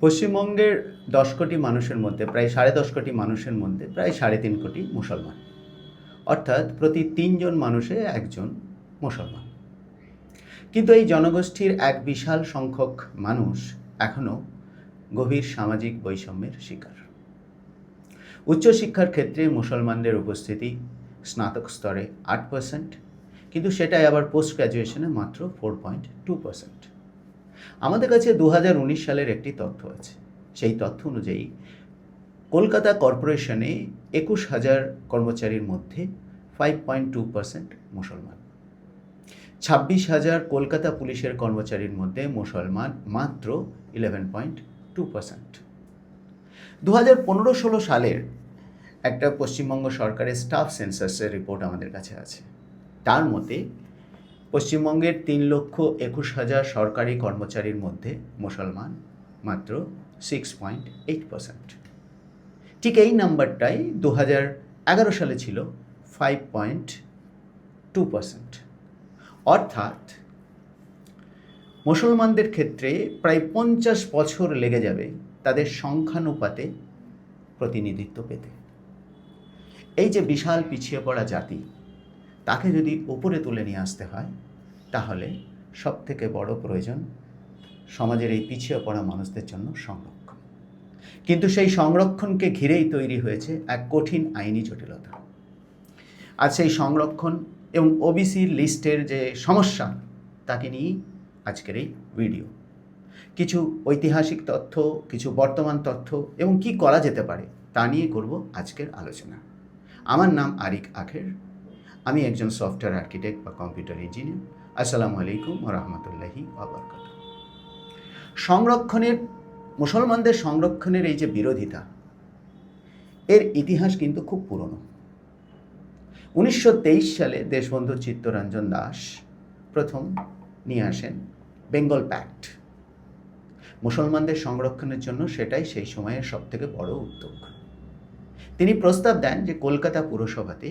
পশ্চিমবঙ্গের দশ কোটি মানুষের মধ্যে, প্রায় সাড়ে দশ কোটি মানুষের মধ্যে, প্রায় সাড়ে তিন কোটি মুসলমান। অর্থাৎ প্রতি তিনজন মানুষে একজন মুসলমান। কিন্তু এই জনগোষ্ঠীর এক বিশাল সংখ্যক মানুষ এখনও গভীর সামাজিক বৈষম্যের শিকার। উচ্চশিক্ষার ক্ষেত্রে মুসলমানদের উপস্থিতি স্নাতক স্তরে আট পার্সেন্ট কিন্তু সেটাই আবার পোস্ট গ্র্যাজুয়েশনে মাত্র ফোর পয়েন্ট টু পার্সেন্ট আমাদের কাছে দু হাজার উনিশ সালের একটি তথ্য আছে। সেই তথ্য অনুযায়ী কলকাতা কর্পোরেশনে একুশ হাজার কর্মচারীর মধ্যে ফাইভ পয়েন্ট টু পার্সেন্ট মুসলমান। ছাব্বিশ হাজার কলকাতা পুলিশের কর্মচারীর মধ্যে মুসলমান মাত্র ইলেভেন পয়েন্ট টু পার্সেন্ট দু হাজার পনেরো ষোলো সালের একটা পশ্চিমবঙ্গ সরকারের স্টাফ সেন্সাসের রিপোর্ট আমাদের কাছে আছে। তার মতে পশ্চিমবঙ্গের তিন লক্ষ একুশ হাজার সরকারি কর্মচারীর মধ্যে মুসলমান মাত্র সিক্স পয়েন্ট এইট পার্সেন্ট ঠিক এই নাম্বারটাই দু হাজার এগারো সালে ছিল ফাইভ পয়েন্ট টু পার্সেন্ট অর্থাৎ মুসলমানদের ক্ষেত্রে প্রায় পঞ্চাশ বছর লেগে যাবে তাদের সংখ্যানুপাতে প্রতিনিধিত্ব পেতে। এই যে বিশাল পিছিয়ে পড়া জাতি তাকে যদি উপরে তুলে নিয়ে আসতে হয়, তাহলে সব থেকে বড় প্রয়োজন সমাজের এই পিছিয়ে পড়া মানুষদের জন্য সংরক্ষণ। কিন্তু সেই সংরক্ষণকে ঘিরেই তৈরি হয়েছে এক কঠিন আইনি জটিলতা। আর সেই সংরক্ষণ এবং ওবিসি লিস্টের যে সমস্যা, তাকে নিয়েই আজকের এই ভিডিও। কিছু ঐতিহাসিক তথ্য, কিছু বর্তমান তথ্য এবং কি করা যেতে পারে, তা নিয়ে করব আজকের আলোচনা। আমার নাম আরিক আখের। আমি একজন সফটওয়্যার আর্কিটেক্ট বা কম্পিউটার ইঞ্জিনিয়ার আসসালামু আলাইকুম রহমতুল্লাহি আবরকাত সংরক্ষণের, মুসলমানদের সংরক্ষণের এই যে বিরোধিতা, এর ইতিহাস কিন্তু খুব পুরনো। উনিশশো তেইশ সালে দেশবন্ধু চিত্তরঞ্জন দাস প্রথম নিয়ে আসেন বেঙ্গল প্যাক্ট মুসলমানদের সংরক্ষণের জন্য সেটাই সেই সময়ের সবথেকে বড় উদ্যোগ। তিনি প্রস্তাব দেন যে কলকাতা পুরসভাতে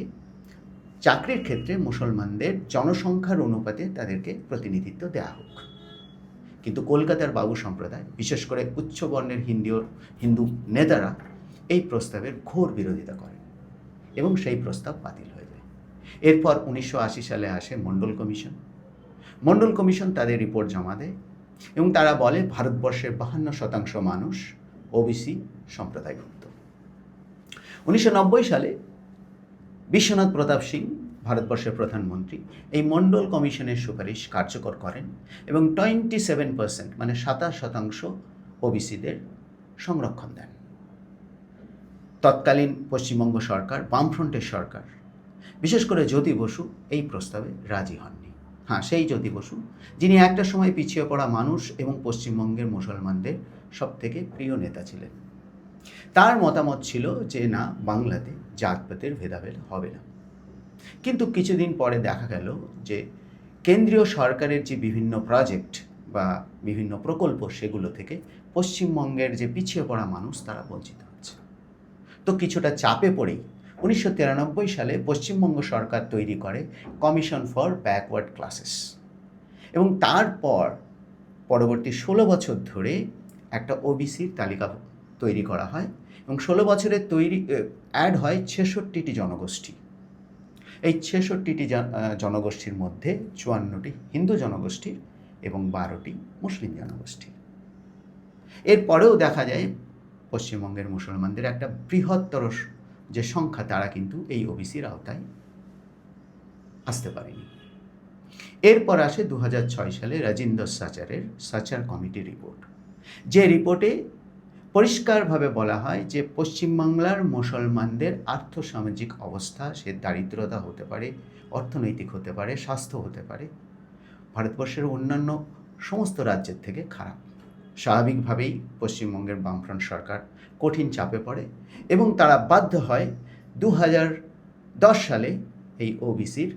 চাকরির ক্ষেত্রে মুসলমানদের জনসংখ্যার অনুপাতে তাদেরকে প্রতিনিধিত্ব দেওয়া হোক। কিন্তু কলকাতার বাবু সম্প্রদায়, বিশেষ করে উচ্চ বর্ণের হিন্দু হিন্দু নেতারা এই প্রস্তাবের ঘোর বিরোধিতা করেন এবং সেই প্রস্তাব বাতিল হয়ে যায়। এরপর উনিশশো আশি সালে আসে মণ্ডল কমিশন। মণ্ডল কমিশন তাদের রিপোর্ট জমা দেয় এবং তারা বলে, ভারতবর্ষের বাহান্ন শতাংশ মানুষ ওবিসি সম্প্রদায়ভুক্ত। উনিশশো নব্বই সালে বিশ্বনাথ প্রতাপ সিং, ভারতবর্ষের প্রধানমন্ত্রী, এই মণ্ডল কমিশনের সুপারিশ কার্যকর করেন এবং টোয়েন্টি সেভেন পার্সেন্ট মানে সাতাশ শতাংশ ওবিসিদের সংরক্ষণ দেন। তৎকালীন পশ্চিমবঙ্গ সরকার, বামফ্রন্টের সরকার, বিশেষ করে জ্যোতি বসু এই প্রস্তাবে রাজি হননি। হ্যাঁ সেই জ্যোতি বসু, যিনি একটা সময় পিছিয়ে পড়া মানুষ এবং পশ্চিমবঙ্গের মুসলমানদের সবথেকে প্রিয় নেতা ছিলেন। তার মতামত ছিল যে, না, বাংলাতে জাতপাতের ভেদাভেদ হবে না। কিন্তু কিছুদিন পরে দেখা গেল যে, কেন্দ্রীয় সরকারের যে বিভিন্ন প্রজেক্ট বা বিভিন্ন প্রকল্প, সেগুলো থেকে পশ্চিমবঙ্গের যে পিছিয়ে পড়া মানুষ, তারা বঞ্চিত হচ্ছে। তো কিছুটা চাপে পড়েই উনিশশো তিরানব্বই সালে পশ্চিমবঙ্গ সরকার তৈরি করে কমিশন ফর ব্যাকওয়ার্ড ক্লাসেস এবং তারপর পরবর্তী ষোলো বছর ধরে একটা ওবিসির তালিকা তৈরি করা হয় এবং ষোলো বছরের তৈরি অ্যাড হয় ছেষট্টিটি জনগোষ্ঠী। এই ছেষট্টিটি জনগোষ্ঠীর মধ্যে চুয়ান্নটি হিন্দু জনগোষ্ঠীর এবং বারোটি মুসলিম জনগোষ্ঠীর এরপরেও দেখা যায় পশ্চিমবঙ্গের মুসলমানদের একটা বৃহত্তর যে সংখ্যা তারা কিন্তু এই ওবিসির আওতায় আসতে পারেনি। এরপর আসে দু হাজার ছয় সালে রাজিন্দর সাচারের সাচার কমিটি রিপোর্ট। যে রিপোর্টে পরিষ্কারভাবে বলা হয় যে পশ্চিমবাংলার মুসলমানদের আর্থসামাজিক অবস্থা, সে দারিদ্রতা হতে পারে, অর্থনৈতিক হতে পারে, স্বাস্থ্য হতে পারে, ভারতবর্ষের অন্যান্য সমস্ত রাজ্যের থেকে খারাপ। স্বাভাবিকভাবেই পশ্চিমবঙ্গের বামফ্রন্ট সরকার কঠিন চাপে পড়ে এবং তারা বাধ্য হয় দু হাজার দশ সালে এই ওবিসির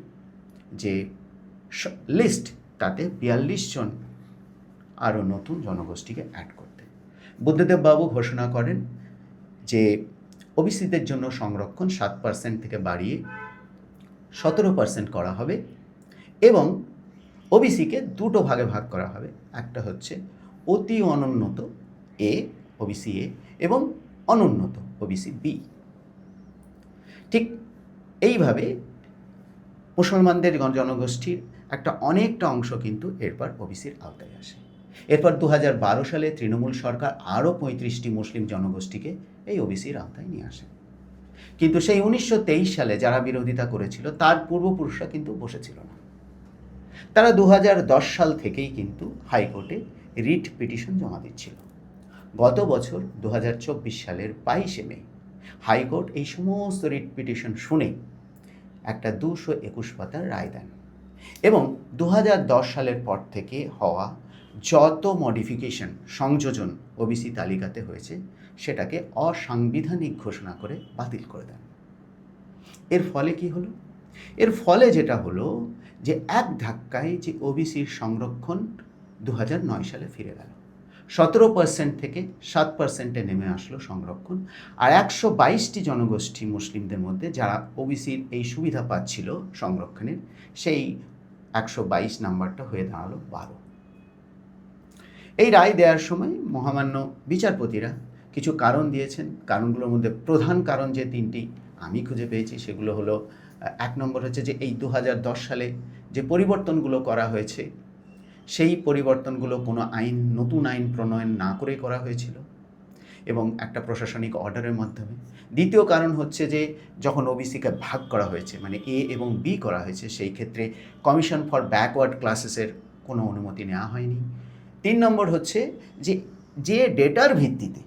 যে লিস্ট, তাতে বিয়াল্লিশ জন আরও নতুন জনগোষ্ঠীকে অ্যাড করতে বুদ্ধদেব বাবু ঘোষণা করেন যে ওবিসিদের জন্য সংরক্ষণ সাত পার্সেন্ট থেকে বাড়িয়ে সতেরো পার্সেন্ট করা হবে এবং ওবিসিকে দুটো ভাগে ভাগ করা হবে। একটা হচ্ছে অতি অনুন্নত এ, ওবিসি এ এবং অনুন্নত ওবিসি বি। ঠিক এইভাবে মুসলমানদের জনগোষ্ঠীর একটা অনেকটা অংশ কিন্তু এরপর ওবিসির আওতায় আসে। এরপর দু হাজার বারো সালে তৃণমূল সরকার আরও পঁয়ত্রিশটি মুসলিম জনগোষ্ঠীকে এই ওবিসির আওতায় নিয়ে আসে। কিন্তু সেই উনিশশো সালে যারা বিরোধিতা করেছিল, তার পূর্বপুরুষরা কিন্তু বসেছিল না। তারা দু হাজার দশ সাল থেকেই কিন্তু হাইকোর্টে রিট পিটিশন জমা দিচ্ছিল। গত বছর দু হাজার চব্বিশ সালের বাইশে মে, হাইকোর্ট এই সমস্ত রিট পিটিশন শুনে একটা দুশো একুশ পাতার রায় দেন। এবং দু হাজার দশ সালের পর থেকে হওয়া যত মডিফিকেশন সংযোজন ওবিসি তালিকাতে হয়েছে, সেটাকে অসাংবিধানিক ঘোষণা করে বাতিল করে দেন। এর ফলে কি হলো? এর ফলে যেটা হলো যে এক ধাক্কায় যে ওবিসির সংরক্ষণ দু সালে ফিরে গেল। সতেরো পার্সেন্ট থেকে সাত পার্সেন্টে নেমে আসলো সংরক্ষণ, আর একশো বাইশটি জনগোষ্ঠী মুসলিমদের মধ্যে যারা ওবিসির এই সুবিধা পাচ্ছিল সংরক্ষণের, সেই একশো বাইশ নাম্বারটা হয়ে দাঁড়াল বারো। এই রায় দেওয়ার সময় মহামান্য বিচারপতিরা কিছু কারণ দিয়েছেন। কারণগুলোর মধ্যে প্রধান কারণ যে তিনটি আমি খুঁজে পেয়েছি, সেগুলো হলো এক নম্বর হচ্ছে যে এই দু হাজার দশ সালে যে পরিবর্তনগুলো করা হয়েছে, সেই পরিবর্তনগুলো কোনো আইন, নতুন আইন প্রণয়ন না করে করা হয়েছিল এবং একটা প্রশাসনিক অর্ডারের মাধ্যমে। দ্বিতীয় কারণ হচ্ছে যে যখন ওবিসিকে ভাগ করা হয়েছে মানে এ এবং বি করা হয়েছে, সেই ক্ষেত্রে কমিশন ফর ব্যাকওয়ার্ড ক্লাসেসের কোনো অনুমতি নেওয়া হয়নি। তিন নম্বর হচ্ছে যে যে ডেটার ভিত্তিতে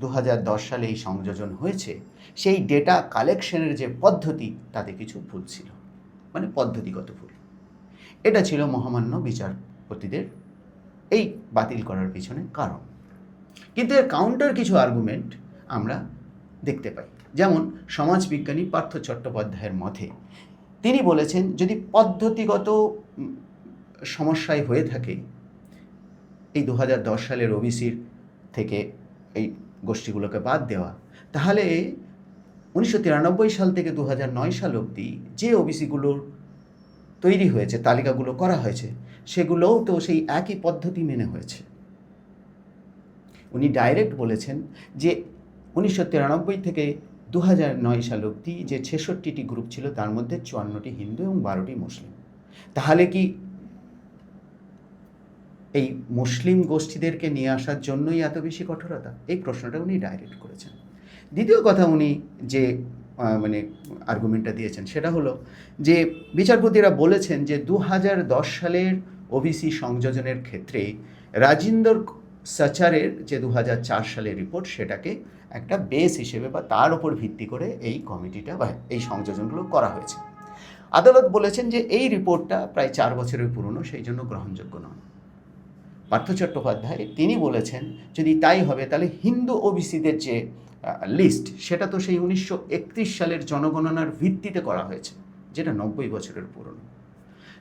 দু হাজার দশ সালে এই সংযোজন হয়েছে, সেই ডেটা কালেকশনের যে পদ্ধতি, তাতে কিছু ভুল ছিল। মানে পদ্ধতিগত ভুল। এটা ছিল মহামান্য বিচারপতিদের এই বাতিল করার পিছনে কারণ। কিন্তু এর কাউন্টার কিছু আর্গুমেন্ট আমরা দেখতে পাই। যেমন সমাজবিজ্ঞানী পার্থ চট্টোপাধ্যায়ের মতে, তিনি বলেছেন, যদি পদ্ধতিগত সমস্যায় হয়ে থাকে এই দু হাজার দশ সালের ওবিসির থেকে এই গোষ্ঠীগুলোকে বাদ দেওয়া। তাহলে উনিশশো তিরানব্বই সাল থেকে দু সাল অবধি যে ওবিসিগুলোর তৈরি হয়েছে, তালিকাগুলো করা হয়েছে, সেগুলোও তো সেই একই পদ্ধতি মেনে হয়েছে। উনি ডাইরেক্ট বলেছেন যে উনিশশো তিরানব্বই থেকে দু নয় সাল অবধি যে ছেষট্টিটি গ্রুপ ছিল, তার মধ্যে চুয়ান্নটি হিন্দু এবং বারোটি মুসলিম। তাহলে কি এই মুসলিম গোষ্ঠীদেরকে নিয়ে আসার জন্যই এত বেশি কঠোরতা? এই প্রশ্নটা উনি ডাইরেক্ট করেছেন। দ্বিতীয় কথা উনি যে মানে আর্গুমেন্টটা দিয়েছেন সেটা হলো যে, বিচারপতিরা বলেছেন যে দু হাজার দশ সালের ওবিসি সংযোজনের ক্ষেত্রে রাজিন্দর সাচারের যে দু হাজার চার সালের রিপোর্ট সেটাকে একটা বেস হিসেবে বা তার উপর ভিত্তি করে এই কমিটিটা বা এই সংযোজনগুলো করা হয়েছে। আদালত বলেছেন যে, এই রিপোর্টটা প্রায় চার বছরের পুরনো, সেই জন্য গ্রহণযোগ্য নয়। পার্থ চট্টোপাধ্যায়, তিনি বলেছেন, যদি তাই হবে, তাহলে হিন্দু ওবিসিদের যে লিস্ট সেটা তো সেই উনিশশো একত্রিশ সালের জনগণনার ভিত্তিতে করা হয়েছে, যেটা নব্বই বছরের পুরনো।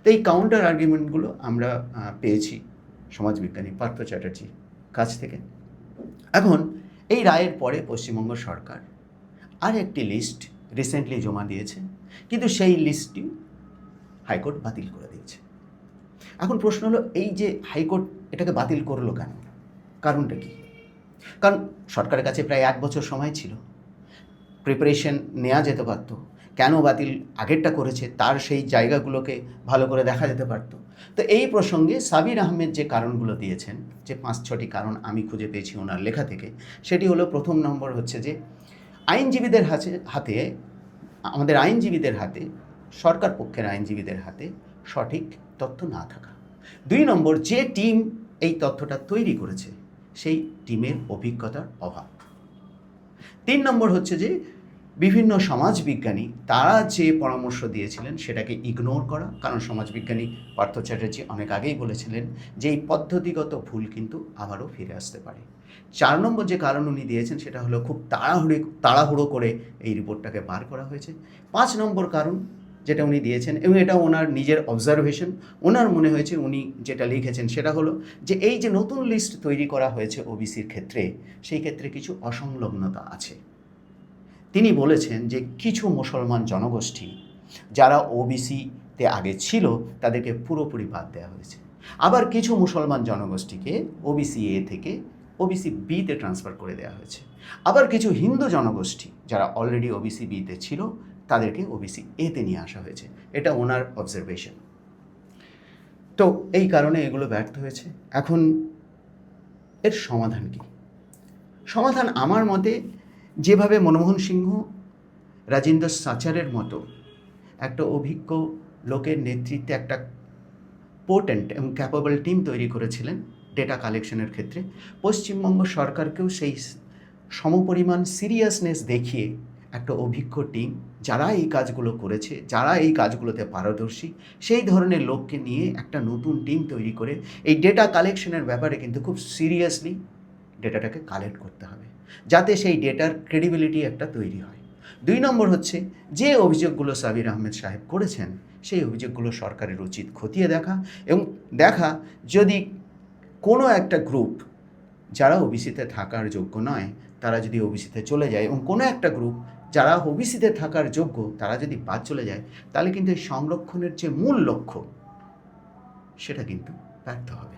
তো এই কাউন্টার আর্গুমেন্টগুলো আমরা পেয়েছি সমাজবিজ্ঞানী পার্থ চ্যাটার্জির কাছ থেকে। এখন, এই রায়ের পরে পশ্চিমবঙ্গ সরকার আর একটি লিস্ট রিসেন্টলি জমা দিয়েছে, কিন্তু সেই লিস্টটি হাইকোর্ট বাতিল করে দিয়েছে। এখন প্রশ্ন হলো, এই যে হাইকোর্ট এটাকে বাতিল করল কেন? কারণটা কি? কারণ সরকারের কাছে প্রায় এক বছর সময় ছিল। প্রিপারেশন নেওয়া যেতে পারতো। কেন বাতিল আগেরটা করেছে? তার সেই জায়গাগুলোকে ভালো করে দেখা যেতে পারতো। তো এই প্রসঙ্গে সাবির আহমেদ যে কারণগুলো দিয়েছেন, যে পাঁচ ছটি কারণ আমি খুঁজে পেয়েছি ওনার লেখা থেকে, সেটি হলো প্রথম নম্বর হচ্ছে যে, আইনজীবীদের হাতে হাতে, আমাদের আইনজীবীদের হাতে, সরকার পক্ষের আইনজীবীদের হাতে সঠিক তথ্য না থাকা। দুই নম্বর, যে টিম এই তথ্যটা তৈরি করেছে সেই টিমের অভিজ্ঞতার অভাব। তিন নম্বর হচ্ছে যে, বিভিন্ন সমাজবিজ্ঞানী তারা যে পরামর্শ দিয়েছিলেন সেটাকে ইগনোর করা। কারণ সমাজবিজ্ঞানী পার্থ চ্যাটার্জি অনেক আগেই বলেছিলেন যে, এই পদ্ধতিগত ভুল কিন্তু আবারও ফিরে আসতে পারে। চার নম্বর যে কারণ উনি দিয়েছেন সেটা হলো খুব তাড়াহুড়ি, তাড়াহুড়ো করে এই রিপোর্টটাকে বার করা হয়েছে। পাঁচ নম্বর কারণ যেটা উনি দিয়েছেন এবং এটা ওনার নিজের অবজারভেশন ওনার মনে হয়েছে উনি যেটা লিখেছেন সেটা হলো যে, এই যে নতুন লিস্ট তৈরি করা হয়েছে ওবিসির ক্ষেত্রে, সেই ক্ষেত্রে কিছু অসংলগ্নতা আছে। তিনি বলেছেন যে, কিছু মুসলমান জনগোষ্ঠী যারা ওবিসিতে আগে ছিল, তাদেরকে পুরোপুরি বাদ দেওয়া হয়েছে। আবার কিছু মুসলমান জনগোষ্ঠীকে ওবিসি এ থেকে ওবিসি বিতে ট্রান্সফার করে দেওয়া হয়েছে। আবার কিছু হিন্দু জনগোষ্ঠী যারা অলরেডি ওবিসি বিতে ছিল তাদেরকে ওবিসি এতে নিয়ে আসা হয়েছে। এটা ওনার অবজারভেশন তো এই কারণে এগুলো ব্যর্থ হয়েছে। এখন এর সমাধান কি? সমাধান আমার মতে যেভাবে মনমোহন সিংহ, রাজেন্দ্র সাচারের মতো একটা অভিজ্ঞ লোকের নেতৃত্বে একটা পোর্টেন্ট এবং ক্যাপাবল টিম তৈরি করেছিলেন ডেটা কালেকশনের ক্ষেত্রে, পশ্চিমবঙ্গ সরকারকেও সেই সমপরিমাণ সিরিয়াসনেস দেখিয়ে একটা অভিজ্ঞ টিম যারা এই কাজগুলো করেছে, যারা এই কাজগুলোতে পারদর্শী, সেই ধরনের লোককে নিয়ে একটা নতুন টিম তৈরি করে এই ডেটা কালেকশনের ব্যাপারে কিন্তু খুব সিরিয়াসলি ডেটাটাকে কালেক্ট করতে হবে। যাতে সেই ডেটার ক্রেডিবিলিটি একটা তৈরি হয়। দুই নম্বর হচ্ছে, যে অভিযোগগুলো সাবির আহমেদ সাহেব করেছেন, সেই অভিযোগগুলো সরকারের উচিত খতিয়ে দেখা এবং দেখা যদি কোনো একটা গ্রুপ যারা ওবিসিতে থাকার যোগ্য নয়, তারা যদি ওবিসিতে চলে যায় এবং কোনো একটা গ্রুপ যারা ওবিসিতে থাকার যোগ্য, তারা যদি বাদ চলে যায়, তাহলে কিন্তু এই সংরক্ষণের যে মূল লক্ষ্য, সেটা কিন্তু ব্যর্থ হবে।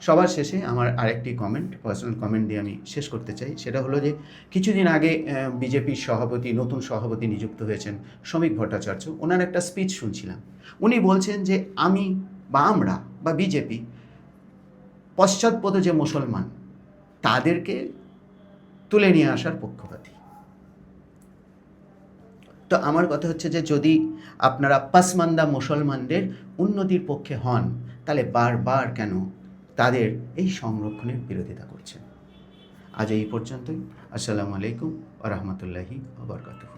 সবার শেষে আমার আরেকটি কমেন্ট পার্সোনাল কমেন্ট দিয়ে আমি শেষ করতে চাই। সেটা হলো যে, কিছুদিন আগে বিজেপির সভাপতি, নতুন সভাপতি নিযুক্ত হয়েছেন শ্রমিক ভট্টাচার্য। ওনার একটা স্পিচ শুনছিলাম। উনি বলছেন যে, আমি বা আমরা বা বিজেপি পশ্চাৎপদ যে মুসলমান, তাদেরকে তুলে নিয়ে আসার পক্ষপাতী। তো আমার কথা হচ্ছে যে যদি আপনারা পাসমান্দা মুসলমানদের উন্নতির পক্ষে হন, তাহলে বারবার কেন তাদের এই সংরক্ষণের বিরোধিতা করছেন? আজ এই পর্যন্তই। আসসালামু আলাইকুম আ রহমতুল্লাহি আবরকাত